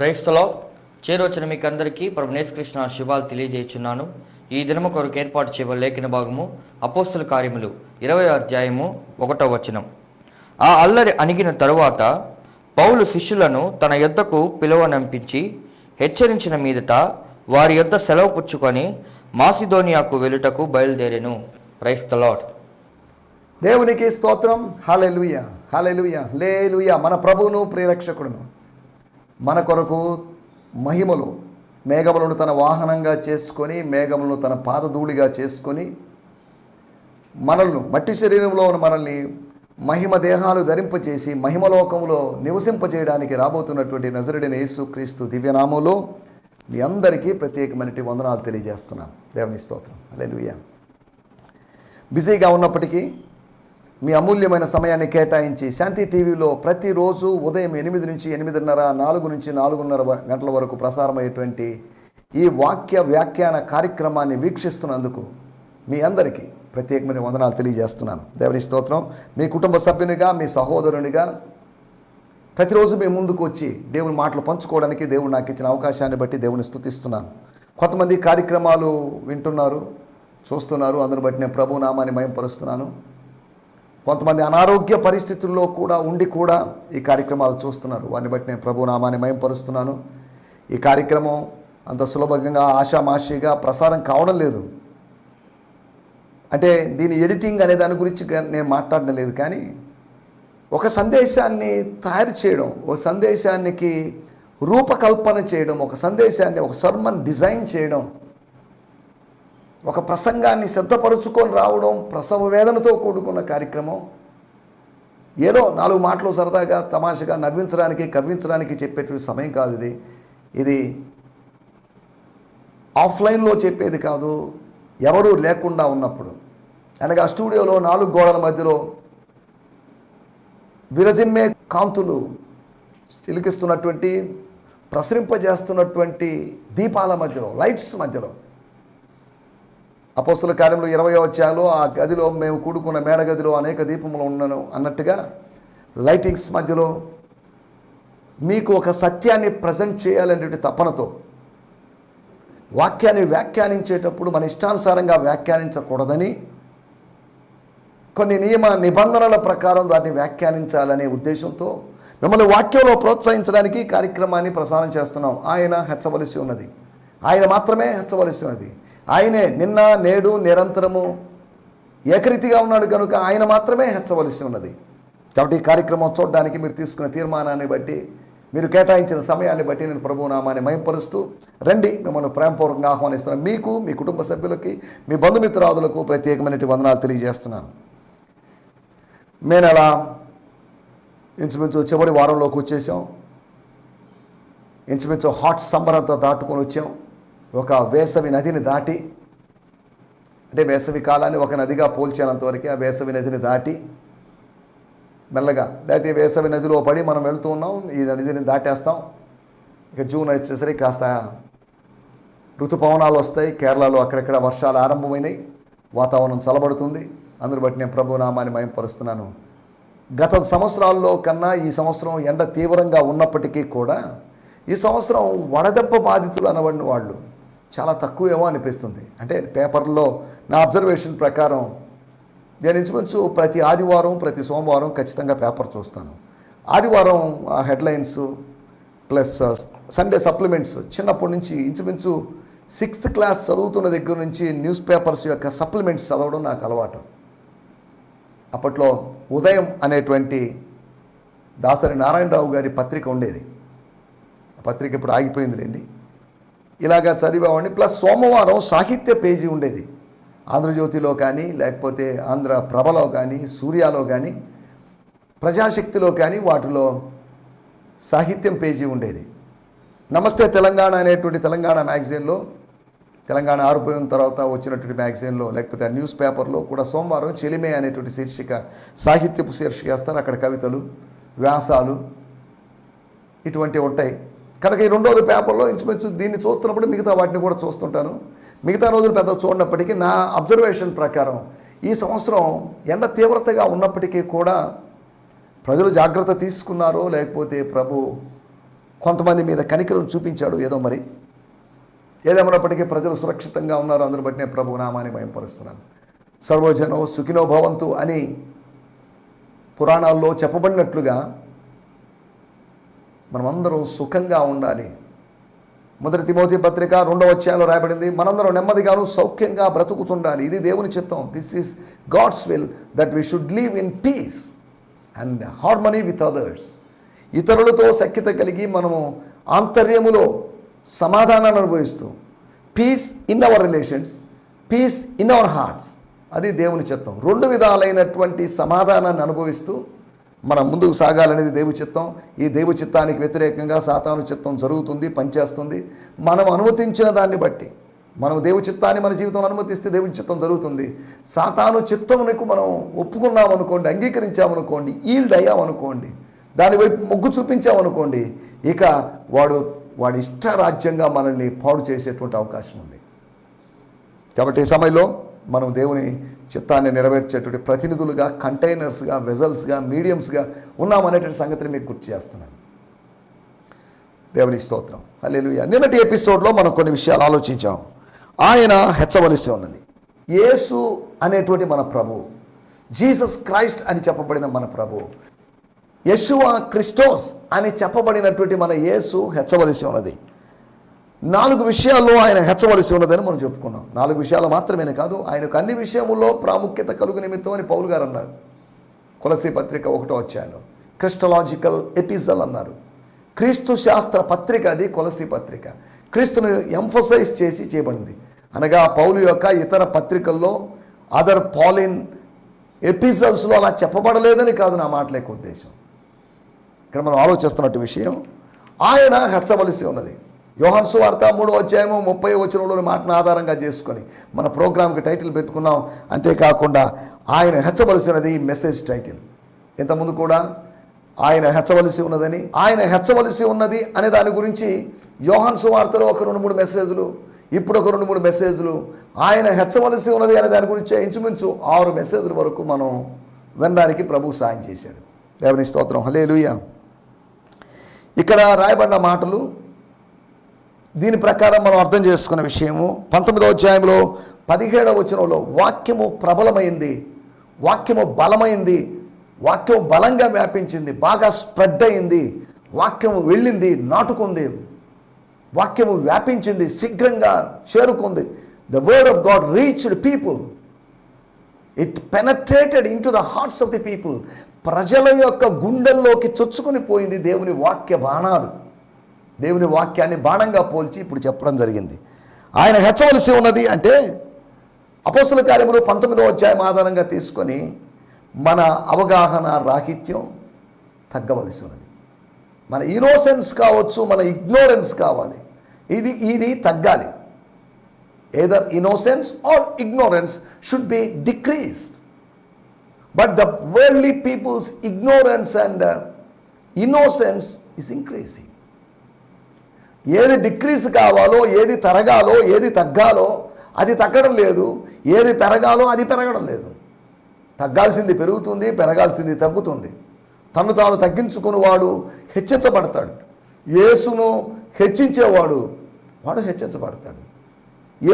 క్రైస్తలో చేరొచ్చిన మీకు అందరికీ ప్రభు నేసుకృష్ణ శుభాలు తెలియజేస్తున్నాను ఈ దినము కొరకు ఏర్పాటు చేయబడిన లేఖన భాగము అపోస్తుల కార్యములు ఇరవై అధ్యాయము ఒకటో వచనం. ఆ అల్లరి అణిగిన తరువాత పౌలు శిష్యులను తన యొద్దకు పిలువనంపించి హెచ్చరించిన మీదట వారి యొద్ద సెలవు పుచ్చుకొని మాసిదోనియాకు వెలుటకు బయలుదేరెను. క్రైస్తలాడ్ దేవునికి స్తోత్రం. హాలెలుయ హాలెలుయ లేలుయ మన ప్రభువును ప్రియరక్షకుడును. మన కొరకు మహిమలు మేఘములను తన వాహనంగా చేసుకొని మేఘములను తన పాదధూళిగా చేసుకొని మనల్ని మట్టి శరీరంలో ఉన్న మనల్ని మహిమ దేహాలు ధరింపచేసి మహిమలోకములో నివసింపజేయడానికి రాబోతున్నటువంటి నజరుడిన యేసుక్రీస్తు దివ్యనామంలో మీ అందరికీ ప్రత్యేకమైనటువంటి వందనాలు తెలియజేస్తున్నాను. దేవుని స్తోత్రం. హల్లెలూయా. బిజీగా ఉన్నప్పటికీ మీ అమూల్యమైన సమయాన్ని కేటాయించి శాంతి టీవీలో ప్రతిరోజు ఉదయం ఎనిమిది నుంచి ఎనిమిదిన్నర నాలుగు నుంచి నాలుగున్నర గంటల వరకు ప్రసారమయ్యేటువంటి ఈ వాక్య వ్యాఖ్యాన కార్యక్రమాన్ని వీక్షిస్తున్నందుకు మీ అందరికీ ప్రత్యేకమైన వందనాలు తెలియజేస్తున్నాను. దేవుని స్తోత్రం. మీ కుటుంబ సభ్యునిగా మీ సహోదరునిగా ప్రతిరోజు మీ ముందుకు వచ్చి దేవుని మాటలు పంచుకోవడానికి దేవుడు నాకు ఇచ్చిన అవకాశాన్ని బట్టి దేవుని స్థుతిస్తున్నాను కొంతమంది కార్యక్రమాలు వింటున్నారు చూస్తున్నారు. అందరిని బట్టి నేను ప్రభు నామాన్ని మయంపరుస్తున్నాను. కొంతమంది అనారోగ్య పరిస్థితుల్లో కూడా ఉండి కూడా ఈ కార్యక్రమాలు చూస్తున్నారు. వారిని బట్టి నేను ప్రభు నామాన్ని మయంపరుస్తున్నాను. ఈ కార్యక్రమం అంత సులభంగా ఆషామాషిగా ప్రసారం కావడం లేదు. అంటే దీని ఎడిటింగ్ అనే దాని గురించి నేను మాట్లాడడం లేదు. కానీ ఒక సందేశాన్ని తయారు చేయడం ఒక సందేశానికి రూపకల్పన చేయడం ఒక సందేశాన్ని ఒక సర్మన్ డిజైన్ చేయడం ఒక ప్రసంగాన్ని సిద్ధపరుచుకొని రావడం ప్రసవ వేదనతో కూడుకున్న కార్యక్రమం. ఏదో నాలుగు మాటలు సరదాగా తమాషగా నవ్వించడానికి కవ్వించడానికి చెప్పేటువంటి సమయం కాదు ఇది. ఇది ఆఫ్లైన్లో చెప్పేది కాదు ఎవరూ లేకుండా ఉన్నప్పుడు. అనగా స్టూడియోలో నాలుగు గోడల మధ్యలో విరజిమ్మే కాంతులు చిలికిస్తున్నటువంటి ప్రసరింపజేస్తున్నటువంటి దీపాల మధ్యలో లైట్స్ మధ్యలో. అపోస్తుల కార్యంలో ఇరవై వచ్చాలో ఆ గదిలో మేము కూడుకున్న మేడ గదిలో అనేక దీపములు ఉన్నాను అన్నట్టుగా లైటింగ్స్ మధ్యలో మీకు ఒక సత్యాన్ని ప్రజెంట్ చేయాలనేటువంటి తపనతో వాక్యాన్ని వ్యాఖ్యానించేటప్పుడు మన ఇష్టానుసారంగా వ్యాఖ్యానించకూడదని కొన్ని నియమ నిబంధనల ప్రకారం దాన్ని వ్యాఖ్యానించాలనే ఉద్దేశంతో మిమ్మల్ని వాక్యంలో ప్రోత్సహించడానికి కార్యక్రమాన్ని ప్రసారం చేస్తున్నాం. ఆయన హెచ్చవలసి ఉన్నది. ఆయన మాత్రమే హెచ్చవలసి ఉన్నది. ఆయనే నిన్న నేడు నిరంతరము ఏకరీతిగా ఉన్నాడు కనుక ఆయన మాత్రమే హెచ్చవలసి ఉన్నది. కాబట్టి ఈ కార్యక్రమం చూడడానికి మీరు తీసుకున్న తీర్మానాన్ని బట్టి మీరు కేటాయించిన సమయాన్ని బట్టి నేను ప్రభునామాన్ని మయంపరుస్తూ రండి మిమ్మల్ని ప్రేమపూర్వకంగా ఆహ్వానిస్తున్నాను. మీకు మీ కుటుంబ సభ్యులకి మీ బంధుమిత్రాదులకు ప్రత్యేకమైన వందనాలు తెలియజేస్తున్నాను. మే నెల ఇంచుమించు చివరి వారంలోకి వచ్చేసాం. ఇంచుమించు హాట్ సమ్మర్ అంతా దాటుకొని వచ్చాం. ఒక వేసవి నదిని దాటి అంటే వేసవి కాలాన్ని ఒక నదిగా పోల్చేనంతవరకు ఆ వేసవి నదిని దాటి మెల్లగా లేకపోతే వేసవి నదిలో పడి మనం వెళుతూ ఉన్నాం ఈ నదిని దాటేస్తాం. ఇక జూన్ వచ్చేసరికి కాస్త ఋతుపవనాలు వస్తాయి. కేరళలో అక్కడక్కడ వర్షాలు ఆరంభమైనాయి. వాతావరణం చల్లబడుతుంది. అందరు బట్టి నేను ప్రభు నామాన్ని మయంపరుస్తున్నాను. గత సంవత్సరాల్లో కన్నా ఈ సంవత్సరం ఎండ తీవ్రంగా ఉన్నప్పటికీ కూడా ఈ సంవత్సరం వడదెబ్బ బాధితులు అనబడిన వాళ్ళు చాలా తక్కువేమో అనిపిస్తుంది. అంటే పేపర్లో నా అబ్జర్వేషన్ ప్రకారం నేను ఇంచుమించు ప్రతి ఆదివారం ప్రతి సోమవారం ఖచ్చితంగా పేపర్ చూస్తాను. ఆదివారం ఆ హెడ్లైన్స్ ప్లస్ సండే సప్లిమెంట్స్ చిన్నప్పటి నుంచి ఇంచుమించు సిక్స్త్ క్లాస్ చదువుతున్న దగ్గర నుంచి న్యూస్ పేపర్స్ యొక్క సప్లిమెంట్స్ చదవడం నాకు అలవాటు. అప్పట్లో ఉదయం అనేటువంటి దాసరి నారాయణరావు గారి పత్రిక ఉండేది. ఆ పత్రిక ఇప్పుడు ఆగిపోయిందిలేండి. ఇలాగా చదివేవాడిని. ప్లస్ సోమవారం సాహిత్య పేజీ ఉండేది. ఆంధ్రజ్యోతిలో కానీ లేకపోతే ఆంధ్ర ప్రభలో కానీ సూర్యాలో కానీ ప్రజాశక్తిలో కానీ వాటిలో సాహిత్యం పేజీ ఉండేది. నమస్తే తెలంగాణ అనేటువంటి తెలంగాణ మ్యాగజైన్లో తెలంగాణ ఆరిపోయిన తర్వాత వచ్చినటువంటి మ్యాగజైన్లో లేకపోతే ఆ న్యూస్ పేపర్లో కూడా సోమవారం చెలిమే అనేటువంటి శీర్షిక సాహిత్యపు శీర్షిక వేస్తారు. అక్కడ కవితలు వ్యాసాలు ఇటువంటివి ఉంటాయి. కనుక ఈ రెండు రోజుల పేపర్లో ఇంచుమించు దీన్ని చూస్తున్నప్పుడు మిగతా వాటిని కూడా చూస్తుంటాను. మిగతా రోజులు పెద్ద చూడనప్పటికీ నా అబ్జర్వేషన్ ప్రకారం ఈ సంవత్సరం ఎండ తీవ్రతగా ఉన్నప్పటికీ కూడా ప్రజలు జాగ్రత్త తీసుకున్నారో లేకపోతే ప్రభు కొంతమంది మీద కనికరం చూపించాడు ఏదో మరి. ఏదేమన్నప్పటికీ ప్రజలు సురక్షితంగా ఉన్నారు అందుని బట్టి నేను ప్రభు నామాన్ని భయంపరుస్తున్నాను సర్వజనో సుఖినో భవంతు అని పురాణాల్లో చెప్పబడినట్లుగా మనమందరం సుఖంగా ఉండాలి. మొదటి తిమోతి పత్రిక రెండవ అధ్యాయంలో రాయబడింది మనందరం నెమ్మదిగాను సౌఖ్యంగా బ్రతుకుతుండాలి. ఇది దేవుని చిత్తం. This is God's will that we should live in peace and harmony with others ఇతరులతో సఖ్యత కలిగి మనము ఆంతర్యములో సమాధానాన్ని అనుభవిస్తూ peace in our relations peace in our hearts అది దేవుని చిత్తం. రెండు విధాలైనటువంటి సమాధానాన్ని అనుభవిస్తూ మనం ముందుకు సాగాలనేది దేవు చిత్తం. ఈ దేవు చిత్తానికి వ్యతిరేకంగా సాతాను చిత్తం జరుగుతుంది పనిచేస్తుంది. మనం అనుమతించిన దాన్ని బట్టి మనం దేవు చిత్తాన్ని మన జీవితంలో అనుమతిస్తే దేవుని చిత్తం జరుగుతుంది. సాతాను చిత్తమునకు మనం ఒప్పుకున్నాం అనుకోండి అంగీకరించామనుకోండి ఈల్డ్ అయ్యామనుకోండి దాని వైపు మొగ్గు చూపించామనుకోండి ఇక వాడు వాడి ఇష్టరాజ్యంగా మనల్ని పాడు చేసేటువంటి అవకాశం ఉంది. కాబట్టి ఈ సమయంలో మనం దేవుని చిత్తాన్ని నెరవేర్చేటువంటి ప్రతినిధులుగా కంటైనర్స్గా వెజల్స్గా మీడియంస్గా ఉన్నామనేటువంటి సంగతిని మీకు గుర్తు చేస్తున్నాను. దేవుని స్తోత్రం. హల్లెలూయా. నిన్నటి ఎపిసోడ్లో మనం కొన్ని విషయాలు ఆలోచించాం. ఆయన హెచ్చవలసి ఉన్నది. యేసు అనేటువంటి మన ప్రభు జీసస్ క్రైస్ట్ అని చెప్పబడిన మన ప్రభు యశువా క్రిస్టోస్ అని చెప్పబడినటువంటి మన యేసు హెచ్చవలసి ఉన్నది. నాలుగు విషయాల్లో ఆయన హెచ్చవలసి ఉన్నదని మనం చెప్పుకున్నాం. నాలుగు విషయాలు మాత్రమే కాదు ఆయనకు అన్ని విషయముల్లో ప్రాముఖ్యత కలుగు నిమిత్తం అని పౌలు గారు అన్నారు. కొలసి పత్రిక ఒకటో వచ్చాను క్రిస్టలాజికల్ ఎపిజల్ అన్నారు. క్రీస్తు శాస్త్ర పత్రిక అది కొలసి పత్రిక. క్రీస్తును ఎంఫసైజ్ చేసి చేయబడింది. అనగా పౌలు యొక్క ఇతర పత్రికల్లో అదర్ పాలిన్ ఎపిజల్స్లో అలా చెప్పబడలేదని కాదు నా మాటల యొక్క ఉద్దేశం. ఇక్కడ మనం ఆలోచిస్తున్నట్టు విషయం ఆయన హెచ్చవలసి ఉన్నది. యోహన్సు వార్త మూడో అధ్యాయము ముప్పై వచనంలోని మాటను ఆధారంగా చేసుకొని మన ప్రోగ్రామ్కి టైటిల్ పెట్టుకున్నాం. అంతేకాకుండా ఆయన హెచ్చవలసి ఉన్నది ఈ మెసేజ్ టైటిల్. ఇంతకుముందు కూడా ఆయన హెచ్చవలసి ఉన్నదని ఆయన హెచ్చవలసి ఉన్నది అనే దాని గురించి యోహన్సు వార్తలో ఒక రెండు మూడు మెసేజ్లు ఇప్పుడు ఒక రెండు మూడు మెసేజ్లు ఆయన హెచ్చవలసి ఉన్నది అనే దాని గురించి ఇంచుమించు ఆరు మెసేజ్ల వరకు మనం వినడానికి ప్రభు సాయం చేశాడు. దేవుని స్తోత్రం. హలే ఇక్కడ రాయబడిన మాటలు దీని ప్రకారం మనం అర్థం చేసుకున్న విషయము పంతొమ్మిదవ అధ్యాయంలో పదిహేడవ వచనంలో వాక్యము ప్రబలమైంది వాక్యము బలమైంది వాక్యం బలంగా వ్యాపించింది బాగా స్ప్రెడ్ అయింది వాక్యము వెళ్ళింది నాటుకుంది వాక్యము వ్యాపించింది శీఘ్రంగా చేరుకుంది. The word of God reached people it penetrated into the hearts of the people ప్రజల యొక్క గుండెల్లోకి చొచ్చుకుని పోయింది దేవుని వాక్య బాణాలు. దేవుని వాక్యాన్ని బాణంగా పోల్చి ఇప్పుడు చెప్పడం జరిగింది. ఆయన హెచ్చవలసి ఉన్నది అంటే అపోస్తుల కార్యములు పంతొమ్మిదో అధ్యాయం ఆధారంగా తీసుకొని మన అవగాహన రాహిత్యం తగ్గవలసి ఉన్నది. మన ఇన్నోసెన్స్ కావచ్చు మన ఇగ్నోరెన్స్ కావాలి. ఇది ఇది తగ్గాలి. Either innocence or ignorance should be decreased but the worldly people's ignorance and innocence is increasing ఏది డిక్రీస్ కావాలో ఏది తరగాలో ఏది తగ్గాలో అది తగ్గడం లేదు. ఏది పెరగాలో అది పెరగడం లేదు. తగ్గాల్సింది పెరుగుతుంది పెరగాల్సింది తగ్గుతుంది. తను తాను తగ్గించుకునేవాడు హెచ్చించబడతాడు. యేసును హెచ్చించేవాడు వాడు హెచ్చించబడతాడు.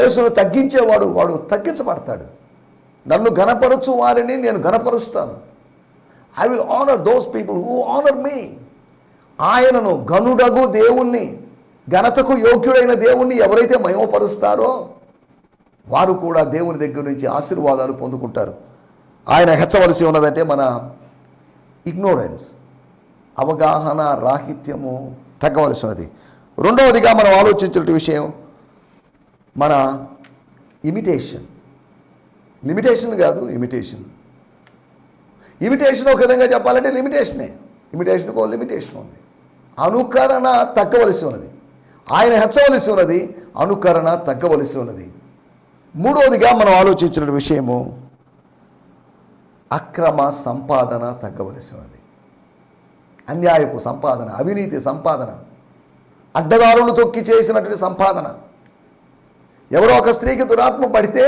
యేసును తగ్గించేవాడు వాడు తగ్గించబడతాడు. నన్ను గనపరచు వారిని నేను గనపరుస్తాను I will honour those people who honour me ఆయనను గనుడగు దేవుణ్ణి. ఘనతకు యోగ్యుడైన దేవుణ్ణి ఎవరైతే మహిమపరుస్తారో వారు కూడా దేవుని దగ్గర నుంచి ఆశీర్వాదాలు పొందుకుంటారు. ఆయన హెచ్చవలసి ఉన్నదంటే మన ఇగ్నోరెన్స్ అవగాహన రాహిత్యము తగ్గవలసి ఉన్నది. రెండవదిగా మనం ఆలోచించిన విషయం మన ఇమిటేషన్. లిమిటేషన్ కాదు ఇమిటేషన్. ఇమిటేషన్ ఒక విధంగా చెప్పాలంటే లిమిటేషనే. ఇమిటేషన్కు ఒక లిమిటేషన్ ఉంది. అనుకరణ తగ్గవలసి ఉన్నది. ఆయన హెచ్చవలసి ఉన్నది అనుకరణ తగ్గవలసి ఉన్నది. మూడవదిగా మనం ఆలోచించిన విషయము అక్రమ సంపాదన తగ్గవలసి ఉన్నది. అన్యాయపు సంపాదన అవినీతి సంపాదన అడ్డదారులు తొక్కి చేసినటువంటి సంపాదన. ఎవరో ఒక స్త్రీకి దురాత్మ పడితే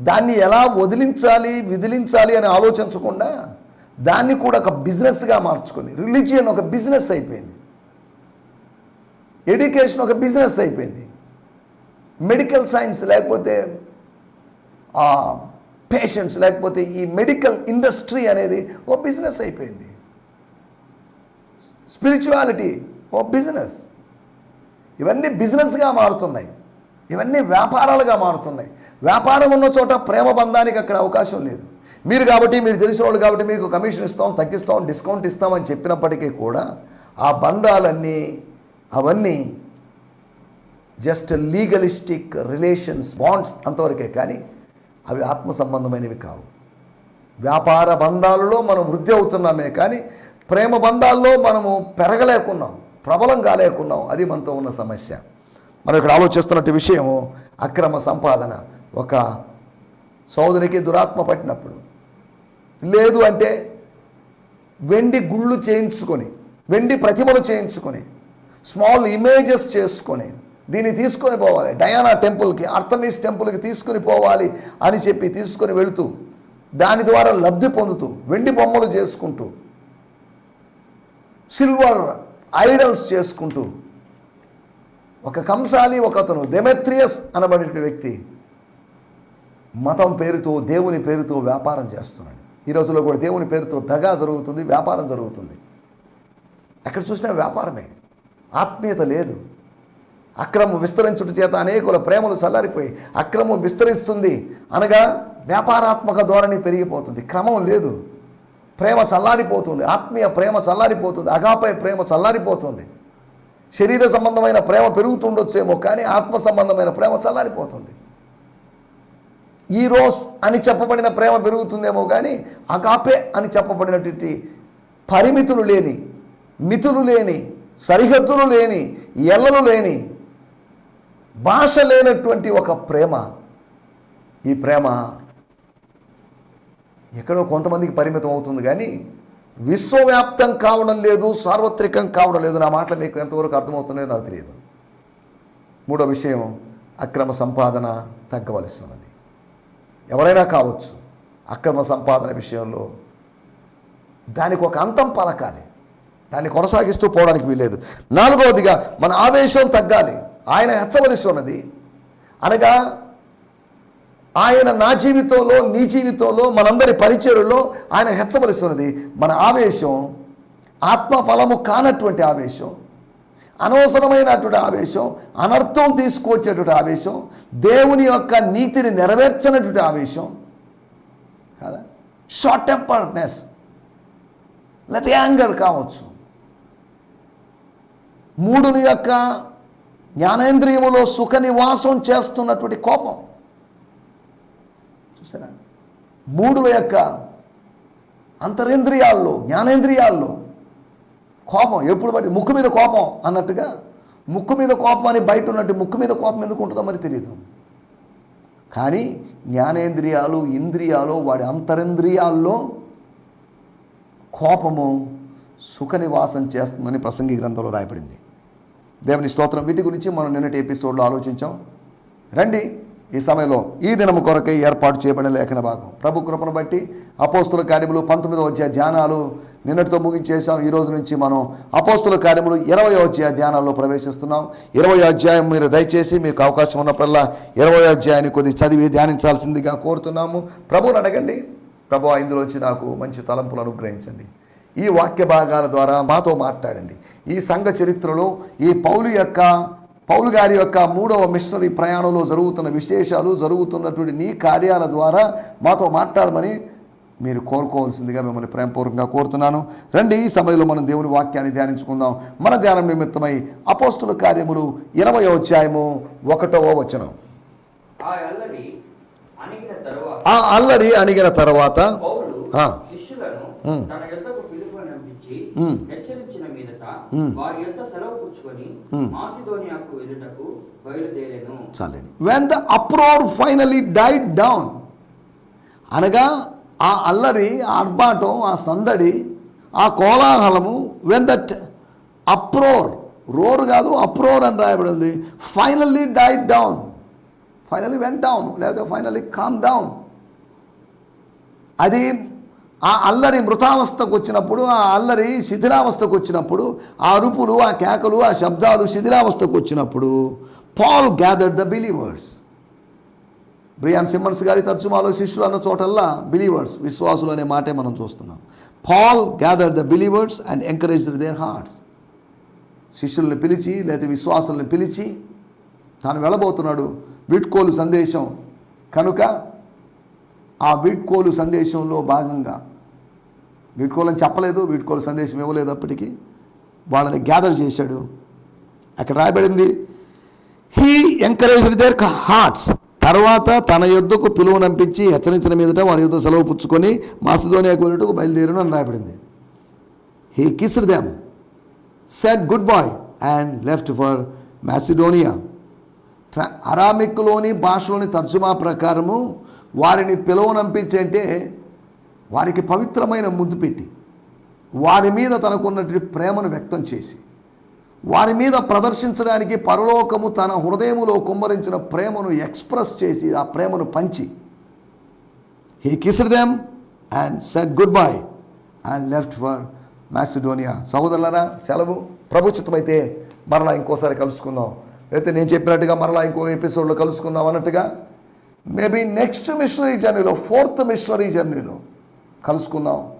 దాన్ని ఎలా వదిలించాలి విదిలించాలి అని ఆలోచించకుండా దాన్ని కూడా ఒక బిజినెస్గా మార్చుకొని రిలీజియన్ ఒక బిజినెస్ అయిపోయింది. ఎడ్యుకేషన్ ఒక బిజినెస్ అయిపోయింది. మెడికల్ సైన్స్ లేకపోతే పేషెంట్స్ లేకపోతే ఈ మెడికల్ ఇండస్ట్రీ అనేది ఓ బిజినెస్ అయిపోయింది. స్పిరిచువాలిటీ ఓ బిజినెస్. ఇవన్నీ బిజినెస్గా మారుతున్నాయి. ఇవన్నీ వ్యాపారాలుగా మారుతున్నాయి. వ్యాపారం ఉన్న చోట ప్రేమ బంధానికి అక్కడ అవకాశం లేదు. మీరు కాబట్టి మీరు తెలిసిన వాళ్ళు కాబట్టి మీకు కమిషన్ ఇస్తాం తగ్గిస్తాం డిస్కౌంట్ ఇస్తామని చెప్పినప్పటికీ కూడా ఆ బంధాలన్నీ అవన్నీ జస్ట్ లీగలిస్టిక్ రిలేషన్స్ బాండ్స్ అంతవరకే కానీ అవి ఆత్మ సంబంధమైనవి కావు. వ్యాపార బంధాలలో మనం వృద్ధి అవుతున్నామే కానీ ప్రేమ బంధాల్లో మనము పెరగలేకున్నాం ప్రబలం కాలేకున్నాం అది మనతో ఉన్న సమస్య. మనం ఇక్కడ ఆలోచిస్తున్నట్టు విషయము అక్రమ సంపాదన. ఒక సోదరికి దురాత్మ పట్టినప్పుడు లేదు అంటే వెండి గుళ్ళు చేయించుకొని వెండి ప్రతిమలు చేయించుకొని స్మాల్ ఇమేజెస్ చేసుకొని దీన్ని తీసుకొని పోవాలి. డయానా టెంపుల్కి అర్థమీస్ టెంపుల్కి తీసుకొని పోవాలి అని చెప్పి తీసుకొని వెళుతూ దాని ద్వారా లబ్ధి పొందుతూ వెండి బొమ్మలు చేసుకుంటూ సిల్వర్ ఐడల్స్ చేసుకుంటూ ఒక కంసాలి ఒకతను దెమెత్రియస్ డెమెత్రియస్ అనబడే వ్యక్తి మతం పేరుతో దేవుని పేరుతో వ్యాపారం చేస్తున్నాడు. ఈ రోజుల్లో కూడా దేవుని పేరుతో దగా జరుగుతుంది వ్యాపారం జరుగుతుంది. ఎక్కడ చూసినా వ్యాపారమే. ఆత్మీయత లేదు. అక్రమం విస్తరించుట చేత అనేకుల ప్రేమలు చల్లారిపోయి అక్రమం విస్తరిస్తుంది. అనగా వ్యాపారాత్మక ధోరణి పెరిగిపోతుంది. క్రమం లేదు. ప్రేమ చల్లారిపోతుంది. ఆత్మీయ ప్రేమ చల్లారిపోతుంది. అగాపై ప్రేమ చల్లారిపోతుంది. శరీర సంబంధమైన ప్రేమ పెరుగుతుండొచ్చేమో కానీ ఆత్మ సంబంధమైన ప్రేమ చల్లారిపోతుంది. ఈ అని చెప్పబడిన ప్రేమ పెరుగుతుందేమో కానీ అగాపే అని చెప్పబడినటువంటి పరిమితులు లేని మితులు లేని సరిహద్దులు లేని ఎల్లలు లేని భాష లేనటువంటి ఒక ప్రేమ. ఈ ప్రేమ ఎక్కడో కొంతమందికి పరిమితం అవుతుంది కానీ విశ్వవ్యాప్తం కావడం లేదు సార్వత్రికం కావడం లేదు నా మాటలు మీకు ఎంతవరకు అర్థమవుతున్నాయో నాకు తెలియదు. మూడో విషయం అక్రమ సంపాదన తగ్గవలసి ఉన్నది. ఎవరైనా కావచ్చు అక్రమ సంపాదన విషయంలో దానికి ఒక అంతం పలకాలి. దాన్ని కొనసాగిస్తూ పోవడానికి వీలేదు నాలుగవదిగా మన ఆవేశం తగ్గాలి. ఆయన హెచ్చవలసి ఉన్నది. అనగా ఆయన నా జీవితంలో నీ జీవితంలో మనందరి పరిచయలో ఆయన హెచ్చవలసి ఉన్నది. మన ఆవేశం ఆత్మ ఫలము కానటువంటి ఆవేశం అనవసరమైనటువంటి ఆవేశం అనర్థం తీసుకొచ్చేటువంటి ఆవేశం దేవుని యొక్క నీతిని నెరవేర్చనటువంటి ఆవేశం. కదా? షార్ట్ టెంపర్నెస్ లేకపోతే యాంగర్ కావచ్చు మూడుని యొక్క జ్ఞానేంద్రియములో సుఖ నివాసం చేస్తున్నటువంటి కోపం. చూసారా? మూడుల యొక్క అంతరేంద్రియాల్లో జ్ఞానేంద్రియాల్లో కోపం ఎప్పుడు పడి ముక్కు మీద కోపం అన్నట్టుగా ముక్కు మీద కోపం అని బయట ఉన్నట్టు ముక్కు మీద కోపం ఎందుకు ఉంటుందో మరి తెలియదు కానీ జ్ఞానేంద్రియాలు ఇంద్రియాలు వాడి అంతరింద్రియాల్లో కోపము సుఖ నివాసం చేస్తుందని ప్రసంగి గ్రంథంలో రాయబడింది. దేవుని స్తోత్రం. వీటి గురించి మనం నిన్నటి ఎపిసోడ్లో ఆలోచించాం. రండి ఈ సమయంలో ఈ దినము కొరకై ఏర్పాటు చేయబడిన లేఖన భాగం. ప్రభు కృపను బట్టి అపోస్తుల కార్యములు పంతొమ్మిదో వచ్చే ధ్యానాలు నిన్నటితో ముగించేసాం ఈ రోజు నుంచి మనం అపోస్తుల కార్యములు ఇరవై అధ్యాయ ధ్యానాల్లో ప్రవేశిస్తున్నాం. ఇరవై అధ్యాయం మీరు దయచేసి మీకు అవకాశం ఉన్నప్పుడల్లా ఇరవై అధ్యాయాన్ని కొద్ది చదివి ధ్యానించాల్సిందిగా కోరుతున్నాము. ప్రభువుని అడగండి. ప్రభు ఇందులో వచ్చి నాకు మంచి తలంపులు అనుగ్రహించండి. ఈ వాక్య భాగాల ద్వారా మాతో మాట్లాడండి. ఈ సంఘ చరిత్రలో ఈ పౌలు యొక్క పౌలు గారి యొక్క మూడవ మిషనరీ ప్రయాణంలో జరుగుతున్న విశేషాలు జరుగుతున్నటువంటి నీ కార్యాల ద్వారా మాతో మాట్లాడమని మీరు కోరుకోవాల్సిందిగా మిమ్మల్ని ప్రేమపూర్వకంగా కోరుతున్నాను. రండి ఈ సమయంలో మనం దేవుని వాక్యాన్ని ధ్యానించుకుందాం. మన ధ్యానం నిమిత్తమై అపోస్తుల కార్యములు ఇరవై అధ్యాయము ఒకటవ వచనం. ఆ అల్లరి అణిగిన తరువాత హెచ్చరించిన మీదట. వారి యొక్క సెలవు పుచ్చుకొని ఉమ్. మాసిదోనియాకు వెళ్ళుటకు బయలుదేరాను. చాలండి. When the uproar finally died down అనగా ఆ అల్లరి ఆ ఆర్భాటం ఆ సందడి ఆ కోలాహలము వెన్ దట్ అప్రోర్ రోర్ కాదు అప్రోర్ అని రాయబడింది finally died down finally went down లేకపోతే ఫైనల్లీ కామ్ డౌన్ అది ఆ అల్లరి మృతావస్థకు వచ్చినప్పుడు ఆ అల్లరి శిథిలావస్థకు వచ్చినప్పుడు ఆ అరుపులు ఆ కేకలు ఆ శబ్దాలు శిథిలావస్థకు వచ్చినప్పుడు Paul gathered the believers Brian Simmons గారి తర్జుమాలో శిష్యులు అన్న చోటల్లా బిలీవర్స్ విశ్వాసులు అనే మాటే మనం చూస్తున్నాం. Paul gather the believers and encourage their hearts శిష్యుల్ని పిలిచి లేదా విశ్వాసుల్ని పిలిచి తాను వెళ్ళబోతున్నాడు. వీడ్కోలు సందేశం. కనుక ఆ వీడ్కోలు సందేశంలో భాగంగా వీడ్కోలు చెప్పలేదు వీడ్కోలు సందేశం ఇవ్వలేదు అప్పటికి. వాళ్ళని గ్యాదర్ చేశాడు. అక్కడ రాయబడింది హీ ఎంకరేజ్ దేర్ హార్ట్స్ తర్వాత తన యుద్ధకు పిలువనంపించి హెచ్చరించిన మీదట వారి యుద్ధ సెలవు పుచ్చుకొని మాసిదోనియాకు వెళ్ళటకు బయలుదేరను అని రాయబడింది. He kissed them set good boy and left for Macedonia అరామిక్లోని భాషలోని తర్జుమా ప్రకారము వారిని పిలువనంపించి అంటే వారికి పవిత్రమైన ముద్దు పెట్టి వారి మీద తనకున్నటువంటి ప్రేమను వ్యక్తం చేసి వారి మీద ప్రదర్శించడానికి పరలోకము తన హృదయములో కుమ్మరించిన ప్రేమను ఎక్స్ప్రెస్ చేసి ఆ ప్రేమను పంచి he kissed them and set good bye and left for Macedonia సహోదరులరా సెలవు ప్రభుచితమైతే మరలా ఇంకోసారి కలుసుకుందాం. అయితే నేను చెప్పినట్టుగా మరలా ఇంకో ఎపిసోడ్లో కలుసుకుందాం అన్నట్టుగా మేబీ నెక్స్ట్ మిషనరీ జర్నీలో ఫోర్త్ మిషనరీ జర్నీలో కలుసుకుందాం.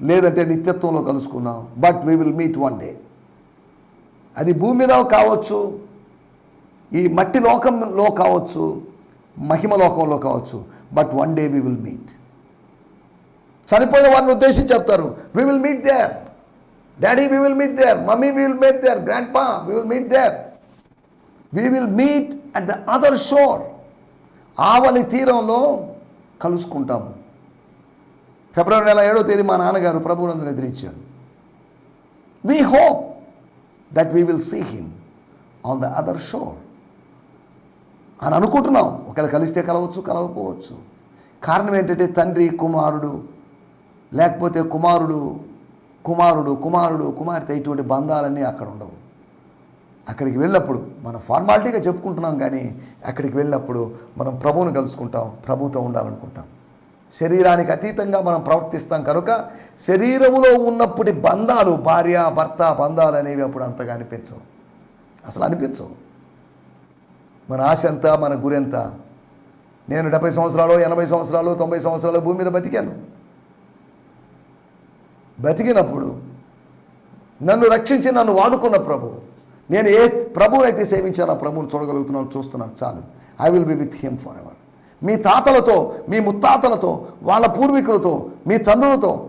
లేదంటే నిత్యత్వంలో కలుసుకుందాం. But we will meet one day అది భూమి మీద కావచ్చు. ఈ మట్టి లోకంలో కావచ్చు. మహిమ లోకంలో కావచ్చు. But one day we will meet చనిపోయిన వారిని ఉద్దేశించి చెప్తారు. We will meet their daddy we will meet their mummy we will meet their grandpa we will meet there we will meet at the other shore ఆవలి తీరంలో కలుసుకుంటాము. ఫిబ్రవరి నెల ఏడో తేదీ మా నాన్నగారు ప్రభువునందు నిద్రించారు we hope that we will see him on the other shore అని అనుకుంటున్నాం. ఒకవేళ కలిస్తే కలవచ్చు కలవకపోవచ్చు. కారణం ఏంటంటే తండ్రి కుమారుడు లేకపోతే కుమారుడు కుమారుడు కుమారుడు కుమార్తె ఇటువంటి బంధాలన్నీ అక్కడ ఉండవు. అక్కడికి వెళ్ళినప్పుడు మనం ఫార్మాలిటీగా చెప్పుకుంటున్నాం కానీ అక్కడికి వెళ్ళినప్పుడు మనం ప్రభువుని కలుసుకుంటాం ప్రభుతో ఉండాలనుకుంటాం. శరీరానికి అతీతంగా మనం ప్రవర్తిస్తాం కనుక శరీరములో ఉన్నప్పటి బంధాలు భార్య భర్త బంధాలు అనేవి అప్పుడు అంతగా అనిపించవు. అసలు అనిపించవు. మన ఆశ ఎంత మన గురి ఎంత? నేను డెబ్బై సంవత్సరాలు ఎనభై సంవత్సరాలు తొంభై సంవత్సరాలు భూమి మీద బతికాను. బతికినప్పుడు నన్ను రక్షించి నన్ను వాడుకున్న ప్రభు నేను ఏ ప్రభువునైతే సేవించానో ఆ ప్రభువుని చూడగలుగుతున్నాను చూస్తున్నాను చాలు. I will be with him for ever మీ తాతలతో మీ ముత్తాతలతో వాళ్ళ పూర్వీకులతో మీ తండ్రులతో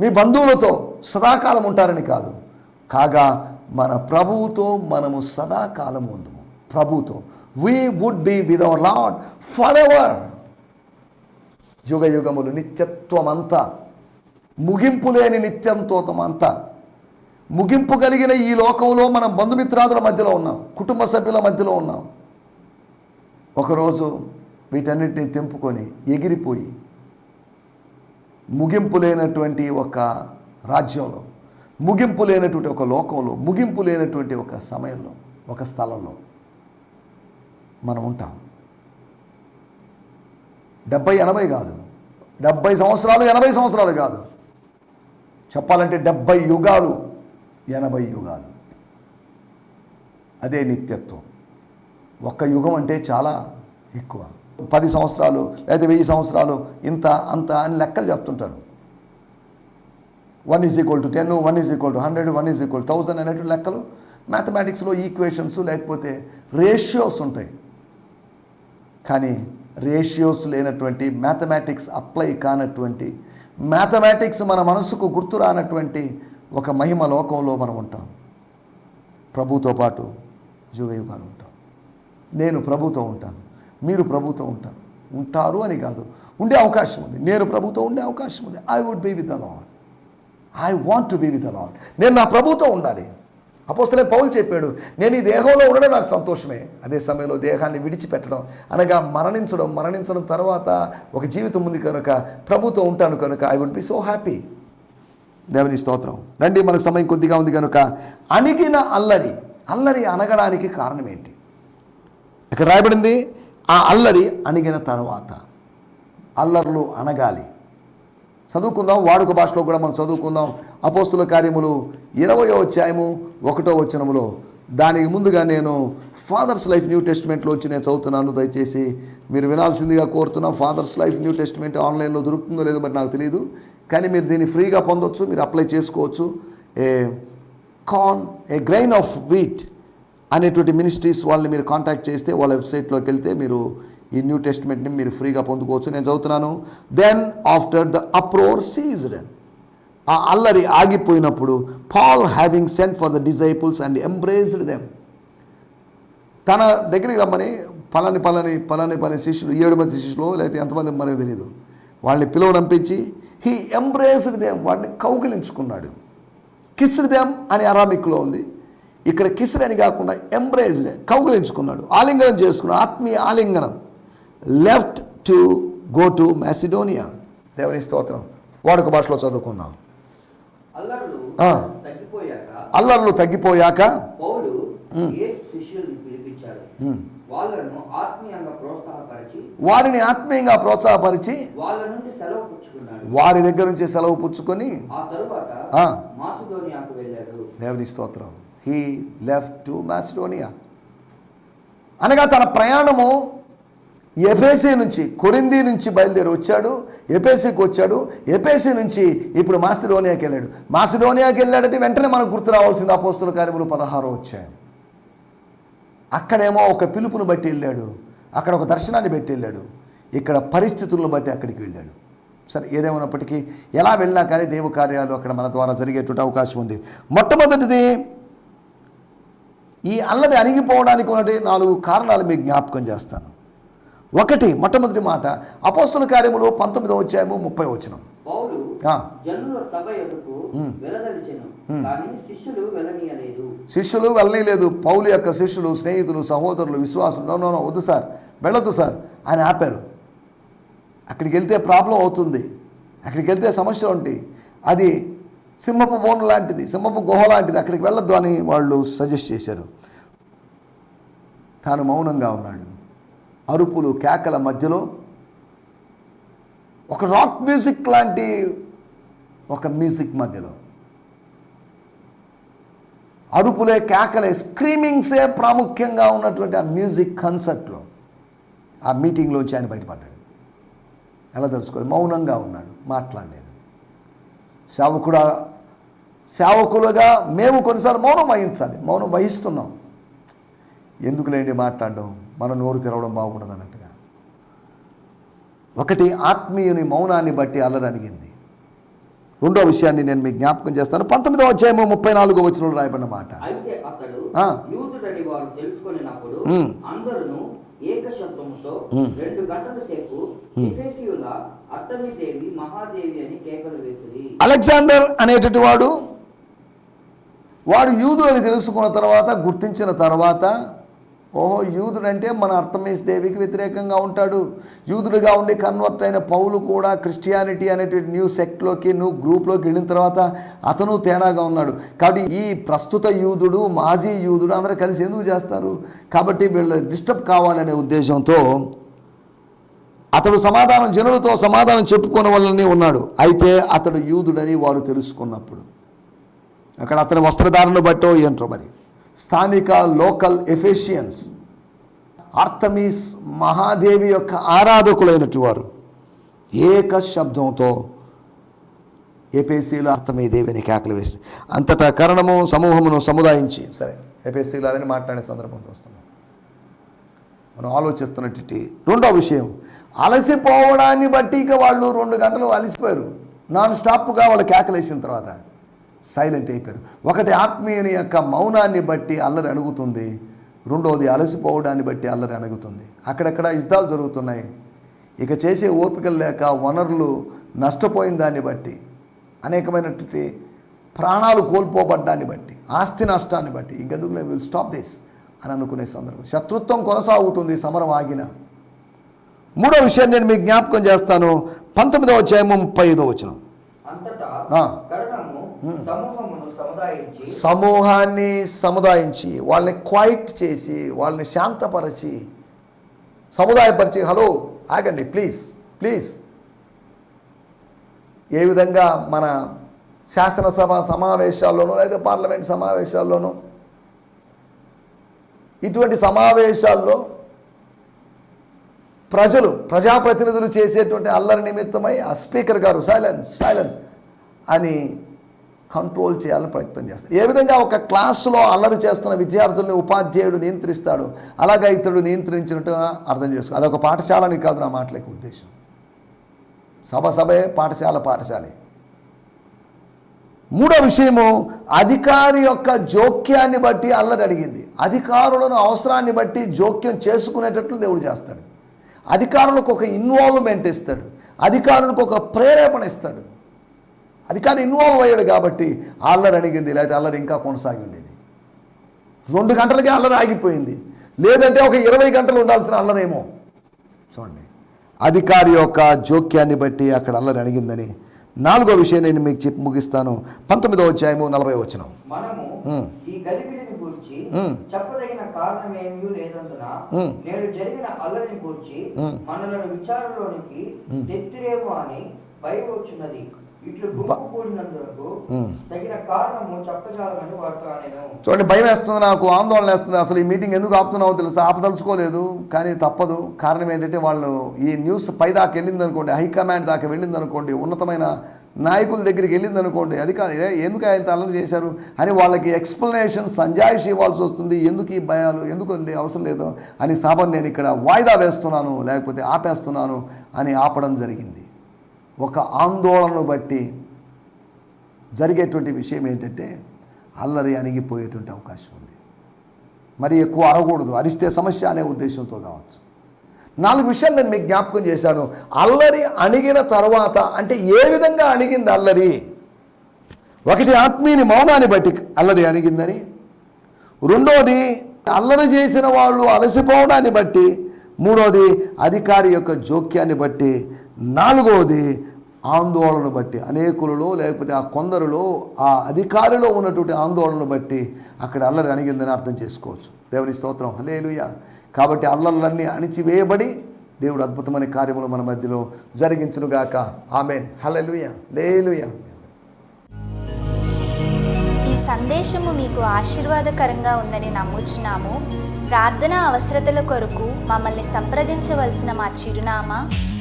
మీ బంధువులతో సదాకాలం ఉంటారని కాదు. కాగా మన ప్రభువుతో మనము సదాకాలం ఉందము ప్రభుతో. We would be with our Lord for ever యుగ యుగములు నిత్యత్వం అంతా ముగింపు లేని నిత్యంతో అంతా ముగింపు కలిగిన ఈ లోకంలో మనం బంధుమిత్రాదుల మధ్యలో ఉన్నాం కుటుంబ సభ్యుల మధ్యలో ఉన్నాం. ఒకరోజు వీటన్నిటిని తెంపుకొని ఎగిరిపోయి ముగింపు లేనటువంటి ఒక రాజ్యంలో ముగింపు లేనటువంటి ఒక లోకంలో ముగింపు లేనటువంటి ఒక సమయంలో ఒక స్థలంలో మనం ఉంటాం. డెబ్బై ఎనభై కాదు. డెబ్బై సంవత్సరాలు ఎనభై సంవత్సరాలు కాదు. చెప్పాలంటే డెబ్బై యుగాలు ఎనభై యుగాలు. అదే నిత్యత్వం. ఒక్క యుగం అంటే చాలా ఎక్కువ. పది సంవత్సరాలు లేదా వెయ్యి సంవత్సరాలు ఇంత అంత అని లెక్కలు చెప్తుంటారు. One is equal to ten one is equal to hundred one is equal thousand అనేటువంటి లెక్కలు. మ్యాథమెటిక్స్లో ఈక్వేషన్స్ లేకపోతే రేషియోస్ ఉంటాయి. కానీ రేషియోస్ లేనటువంటి మ్యాథమెటిక్స్ అప్లై కానటువంటి మ్యాథమెటిక్స్ మన మనసుకు గుర్తు రానటువంటి ఒక మహిమ లోకంలో మనం ఉంటాం. ప్రభుతో పాటు యుగయుగాలు ఉంటాం. నేను ప్రభుతో ఉంటాను. మీరు ప్రభుతో ఉంటారు ఉంటారు అని కాదు. ఉండే అవకాశం ఉంది. నేను ప్రభుతో ఉండే అవకాశం ఉంది. I would be with the Lord I want to be with the Lord నేను నా ప్రభుతో ఉండాలి. అపోస్తలే పౌలు చెప్పాడు నేను ఈ దేహంలో ఉండడం నాకు సంతోషమే. అదే సమయంలో దేహాన్ని విడిచిపెట్టడం అనగా మరణించడం మరణించడం తర్వాత ఒక జీవితం ఉంది కనుక ప్రభుతో ఉంటాను కనుక I would be so happy దేవుని స్తోత్రం. రండి మనకు సమయం కొద్దిగా ఉంది కనుక అణిగిన అల్లరి అల్లరి అనగడానికి కారణం ఏంటి? ఇక్కడ రాయబడింది? ఆ అల్లరి అణిగిన తర్వాత అల్లర్లు అనగాలి చదువుకుందాం వాడుక భాషలో కూడా మనం చదువుకుందాం. అపోస్తుల కార్యములు ఇరవయో అధ్యాయము ఒకటో వచనములో దానికి ముందుగా నేను ఫాదర్స్ లైఫ్ న్యూ టెస్ట్మెంట్లో వచ్చి నేను చదువుతున్నాను. దయచేసి మీరు వినాల్సిందిగా కోరుతున్నాం. ఫాదర్స్ లైఫ్ న్యూ టెస్ట్మెంట్ ఆన్లైన్లో దొరుకుతుందో లేదో మరి నాకు తెలియదు కానీ మీరు దీన్ని ఫ్రీగా పొందొచ్చు మీరు అప్లై చేసుకోవచ్చు. A corn a grain of wheat అనేటువంటి మినిస్ట్రీస్ వాళ్ళని మీరు కాంటాక్ట్ చేస్తే వాళ్ళ వెబ్సైట్లోకి వెళ్తే మీరు ఈ న్యూ టెస్ట్మెంట్ని మీరు ఫ్రీగా పొందుకోవచ్చు. నేను చదువుతున్నాను. Then after the uproar ceased ఆ అల్లరి ఆగిపోయినప్పుడు Paul having sent for the disciples and embraced them తన దగ్గరికి రమ్మని పలాని పలాని పలాని పలాని శిష్యులు ఏడు మంది శిష్యులు లేకపోతే ఎంతమంది మనకు తెలియదు వాళ్ళని పిలువనంపించి హీ ఎంబ్రేస్డ్ దేమ్ వాడిని కౌగిలించుకున్నాడు. కిస్డ్ దేమ్ అని అరామిక్లో ఉంది. ఇక్కడ కిస్డ్ అని కాకుండా ఎంబ్రేజ్డ్ కౌగిలించుకున్నాడు ఆలింగనం చేసుకున్నాడు ఆత్మీయ ఆలింగనం. Left to go to Macedonia దేవుని స్తోత్రం. వాడుక భాషలో చదువుకుందాం. అల్లర్లు. తగ్గిపోయాక వారిని ఆత్మీయంగా ప్రోత్సాహపరిచి వారి దగ్గర నుంచి సెలవు పుచ్చుకొని దేవుని స్తోత్రం. హీ లెఫ్ట్ టు మాసిడోనియా అనగా తన ప్రయాణము ఎపేసీ నుంచి కొరింది నుంచి బయలుదేరి వచ్చాడు ఎపేసీకి వచ్చాడు ఎపేసీ నుంచి ఇప్పుడు మాసిడోనియాకి వెళ్ళాడు. మాసిడోనియాకి వెళ్ళాడంటే వెంటనే మనకు గుర్తు రావాల్సింది అపోస్తుల కార్యములు పదహారు వచ్చాయి అక్కడేమో ఒక పిలుపును బట్టి వెళ్ళాడు. అక్కడ ఒక దర్శనాన్ని బట్టి వెళ్ళాడు. ఇక్కడ పరిస్థితులను బట్టి అక్కడికి వెళ్ళాడు. సరే ఏదేమైనప్పటికీ ఎలా వెళ్ళినా కానీ దేవ కార్యాలు అక్కడ మన ద్వారా జరిగేటువంటి అవకాశం ఉంది. మొట్టమొదటిది ఈ అల్లరి అణిగిపోవడానికి ఉన్నటి నాలుగు కారణాలు మీకు జ్ఞాపకం చేస్తాను. ఒకటి మొట్టమొదటి మాట అపోస్తుల కార్యములు పంతొమ్మిదో వచ్చాము ముప్పై వచ్చినాం శిష్యులు వెళ్ళనీయలేదు పౌలు యొక్క శిష్యులు స్నేహితులు సహోదరులు విశ్వాసులు నో నో నో వద్దు సార్ వెళ్ళొద్దు సార్ అని ఆపారు. అక్కడికి వెళ్తే ప్రాబ్లం అవుతుంది. అక్కడికి వెళ్తే సమస్యలు ఉంటాయి. అది సింహపు బోన్ లాంటిది సింహపు గుహ లాంటిది అక్కడికి వెళ్ళొద్దు అని వాళ్ళు సజెస్ట్ చేశారు. తాను మౌనంగా ఉన్నాడు. అరుపులు కేకల మధ్యలో ఒక రాక్ మ్యూజిక్ లాంటి ఒక మ్యూజిక్ మధ్యలో. అరుపులే కేకలే స్క్రీమింగ్సే ప్రాముఖ్యంగా ఉన్నటువంటి ఆ మ్యూజిక్ కన్సర్ట్లో ఆ మీటింగ్లోంచి ఆయన బయటపడ్డాడు. ఎలా తెలుసుకోవాలి? మౌనంగా ఉన్నాడు మాట్లాడలేదు. సేవకుడా సేవకులుగా మేము కొన్నిసార్లు మౌనం వహించాలి. మౌనం వహిస్తున్నాం. ఎందుకులేండి మాట్లాడడం? మన నోరు తెరవడం బాగుండదు అన్నట్టుగా. ఒకటి ఆత్మీయుని మౌనాన్ని బట్టి అల్లరి అడిగింది. రెండో విషయాన్ని నేను మీకు జ్ఞాపకం చేస్తాను. పంతొమ్మిదో అధ్యాయము ముప్పై నాలుగో వచనంలో రాయబడిన మాట. ఏకశబ్దముతో. రెండు గంటల సేపు అత్తమిదేవి మహాదేవి అని కేకలు అలెగ్జాండర్ అనేటటువంటి వాడు వాడు యూదుడు అని తెలుసుకున్న తర్వాత గుర్తించిన తర్వాత ఓహో యూదుడంటే మన అర్థమేసి దేవికి వ్యతిరేకంగా ఉంటాడు. యూదుడుగా ఉండి కన్వర్ట్ అయిన పౌలు కూడా క్రిస్టియానిటీ అనేటువంటి న్యూ సెక్ట్లోకి న్యూ గ్రూప్లోకి వెళ్ళిన తర్వాత అతను తేడాగా ఉన్నాడు. కాబట్టి ఈ ప్రస్తుత యూదుడు మాజీ యూదుడు అందరూ కలిసి ఎందుకు చేస్తారు? కాబట్టి వీళ్ళు డిస్టర్బ్ కావాలనే ఉద్దేశంతో అతడు సమాధానం జనులతో సమాధానం చెప్పుకునే వాళ్ళని ఉన్నాడు. అయితే అతడు యూదుడని వారు తెలుసుకున్నప్పుడు. అక్కడ అతని వస్త్రధారణ బట్టో ఏంటో మరి? స్థానిక లోకల్ ఎఫేషియన్స్ ఆర్తమీస్ మహాదేవి యొక్క ఆరాధకులైనటు వారు ఏక శబ్దంతో ఏపీసీలు అర్థమీ దేవిని కేకలు వేసి అంతటా కరణము సమూహమును సముదాయించి సరే ఏపీసీలని మాట్లాడే సందర్భం చూస్తున్నాం మనం ఆలోచిస్తున్నట్టు రెండో విషయం అలసిపోవడాన్ని బట్టి ఇక వాళ్ళు రెండు గంటలు అలసిపోయారు. నాన్ స్టాప్గా వాళ్ళు కేకలేసిన తర్వాత సైలెంట్ అయిపోయారు. ఒకటి ఆత్మీయుని యొక్క మౌనాన్ని బట్టి అల్లరి అణుగుతుంది. రెండవది అలసిపోవడాన్ని బట్టి అల్లరి అణుగుతుంది. అక్కడక్కడ యుద్ధాలు జరుగుతున్నాయి. ఇక చేసే ఓపికలు లేక వనరులు నష్టపోయిన దాన్ని బట్టి అనేకమైనటువంటి ప్రాణాలు కోల్పోబడ్డాన్ని బట్టి ఆస్తి నష్టాన్ని బట్టి ఇంకెందుకు విల్ స్టాప్ దిస్ అని అనుకునే సందర్భం. శత్రుత్వం కొనసాగుతుంది సమరం ఆగిన. మూడో విషయం నేను మీకు జ్ఞాపకం చేస్తాను. పంతొమ్మిదో అధ్యాయము ముప్పై ఐదో వచ్చిన సముదాయించి సమూహాన్ని సముదాయించి వాళ్ళని క్వైట్ చేసి వాళ్ళని శాంతపరచి సముదాయపరిచి హలో ఆగండి ప్లీజ్ ప్లీజ్. ఏ విధంగా మన శాసనసభ సమావేశాల్లోనూ లేదా పార్లమెంట్ సమావేశాల్లోనూ ఇటువంటి సమావేశాల్లో ప్రజలు ప్రజాప్రతినిధులు చేసేటువంటి అల్లరి నిమిత్తమై ఆ స్పీకర్ గారు సైలెన్స్ సైలెన్స్ అని కంట్రోల్ చేయాలని ప్రయత్నం చేస్తాడు. ఏ విధంగా ఒక క్లాసులో అల్లరి చేస్తున్న విద్యార్థుల్ని ఉపాధ్యాయుడు నియంత్రిస్తాడు అలాగే ఇతడు నియంత్రించినట్టుగా అర్థం చేసుకో అదొక పాఠశాలని కాదు నా మాటలకు ఉద్దేశం. సభ సభే పాఠశాల పాఠశాలే. మూడో విషయము అధికారి యొక్క జోక్యాన్ని బట్టి అల్లరి అడిగింది. అధికారులను అవసరాన్ని బట్టి జోక్యం చేసుకునేటట్లు దేవుడు చేస్తాడు. అధికారులకు ఒక ఇన్వాల్వ్మెంట్ ఇస్తాడు. అధికారులకు ఒక ప్రేరేపణ ఇస్తాడు. అధికారి ఇన్వాల్వ్ అయ్యాడు కాబట్టి అల్లరి అడిగింది లేకపోతే అల్లరి ఇంకా కొనసాగి ఉండేది రెండు గంటలకే అల్లరి ఆగిపోయింది లేదంటే ఒక ఇరవై గంటలు ఉండాల్సిన అల్లరేమో చూడండి అధికారి యొక్క జోక్యాన్ని బట్టి అక్కడ అల్లరి అడిగిందని నాలుగో విషయం నేను మీకు చెప్పి ముగిస్తాను పంతొమ్మిదో అధ్యాయము నలభై ఉమ్. చెప్పదగిన కారణం ఏమీ లేనందున ఉమ్. నేడు జరిగిన అల్లరిని గురించి ఉమ్. మనలను విచారణలోనికి ఉమ్. తెత్తిరేమో అని భయం వచ్చినది చూడండి భయం వేస్తుంది నాకు ఆందోళన వేస్తుంది. అసలు ఈ మీటింగ్ ఎందుకు ఆపుతున్నావో తెలుసా? ఆపదలుచుకోలేదు కానీ తప్పదు. కారణం ఏంటంటే వాళ్ళు ఈ న్యూస్ పై దాకా వెళ్ళింది అనుకోండి హైకమాండ్ దాకా వెళ్ళింది అనుకోండి ఉన్నతమైన నాయకుల దగ్గరికి వెళ్ళింది అనుకోండి అధికారి "ఏ, ఎందుకు ఆయన అల్లరి చేశారు? అని వాళ్ళకి ఎక్స్ప్లెనేషన్ సంజాయిషి ఇవ్వాల్సి వస్తుంది. ఎందుకు ఈ భయాలు? ఎందుకు అవసరం లేదు? అని సభను నేను ఇక్కడ వాయిదా వేస్తున్నాను లేకపోతే ఆపేస్తున్నాను అని ఆపడం జరిగింది. ఒక ఆందోళనను బట్టి జరిగేటువంటి విషయం ఏంటంటే అల్లరి అణిగిపోయేటువంటి అవకాశం ఉంది. మరి ఎక్కువ అరగకూడదు. అరిస్తే సమస్య అనే ఉద్దేశంతో కావచ్చు. నాలుగు విషయాలు నేను మీకు జ్ఞాపకం చేశాను. అల్లరి అణిగిన తర్వాత అంటే ఏ విధంగా అణిగింది అల్లరి? ఒకటి ఆత్మీయుని మౌనాన్ని బట్టి అల్లరి అణిగిందని. రెండోది అల్లరి చేసిన వాళ్ళు అలసిపోవడాన్ని బట్టి. మూడోది అధికారి యొక్క జోక్యాన్ని బట్టి. నాలుగవది ఆందోళన బట్టి అనేకులలో లేకపోతే ఆ కొందరిలో ఆ అధికారిలో ఉన్నటువంటి ఆందోళనను బట్టి అక్కడ అల్లరి అణిగిందని అర్థం చేసుకోవచ్చు. దేవుని స్తోత్రం. హలేలుయ కాబట్టి అల్లర్లన్నీ అణిచివేయబడి దేవుడు అద్భుతమైన కార్యములు మన మధ్యలో జరిగించునుగాక. ఆమెన్. హలలుయ లేలుయ. ఈ సందేశము మీకు ఆశీర్వాదకరంగా ఉందని నమ్ముచున్నాము. ప్రార్థన అవసరతల కొరకు మమ్మల్ని సంప్రదించవలసిన మా చిరునామా